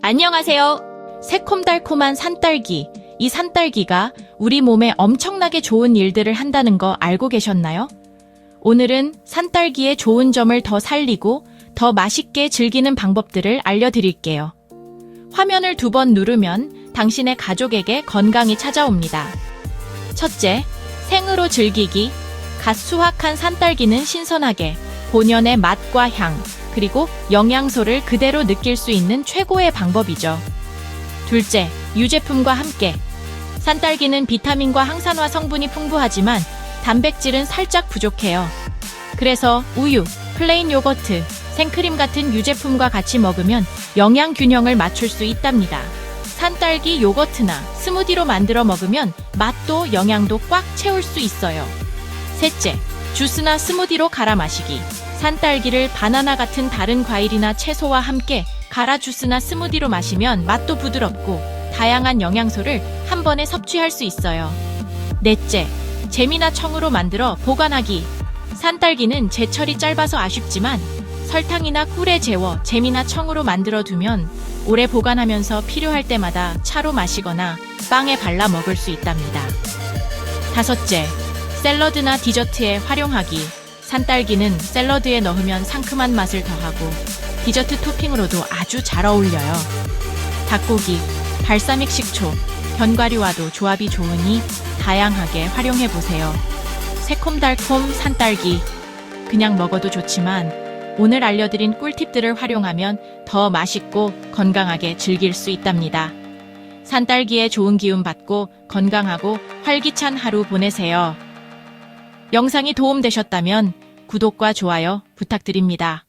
안녕하세요. 새콤달콤한 산딸기. 이 산딸기가 우리 몸에 엄청나게 좋은 일들을 한다는 거 알고 계셨나요? 오늘은 산딸기의 좋은 점을 더 살리고 더 맛있게 즐기는 방법들을 알려드릴게요. 화면을 두 번 누르면 당신의 가족에게 건강이 찾아옵니다. 첫째, 생으로 즐기기. 갓 수확한 산딸기는 신선하게 본연의 맛과 향, 그리고 영양소를 그대로 느낄 수 있는 최고의 방법이죠. 둘째, 유제품과 함께. 산딸기는 비타민과 항산화 성분이 풍부하지만 단백질은 살짝 부족해요. 그래서 우유, 플레인 요거트, 생크림 같은 유제품과 같이 먹으면 영양 균형을 맞출 수 있답니다. 산딸기 요거트나 스무디로 만들어 먹으면 맛도 영양도 꽉 채울 수 있어요. 셋째, 주스나 스무디로 갈아 마시기. 산딸기를 바나나 같은 다른 과일이나 채소와 함께 갈아 주스나 스무디로 마시면 맛도 부드럽고 다양한 영양소를 한 번에 섭취할 수 있어요. 넷째, 잼이나 청으로 만들어 보관하기. 산딸기는 제철이 짧아서 아쉽지만 설탕이나 꿀에 재워 잼이나 청으로 만들어 두면 오래 보관하면서 필요할 때마다 차로 마시거나 빵에 발라 먹을 수 있답니다. 다섯째, 샐러드나 디저트에 활용하기. 산딸기는 샐러드에 넣으면 상큼한 맛을 더하고 디저트 토핑으로도 아주 잘 어울려요. 닭고기, 발사믹 식초, 견과류와도 조합이 좋으니 다양하게 활용해 보세요. 새콤달콤 산딸기. 그냥 먹어도 좋지만 오늘 알려드린 꿀팁들을 활용하면 더 맛있고 건강하게 즐길 수 있답니다. 산딸기에 좋은 기운 받고 건강하고 활기찬 하루 보내세요. 영상이 도움되셨다면 구독과 좋아요 부탁드립니다.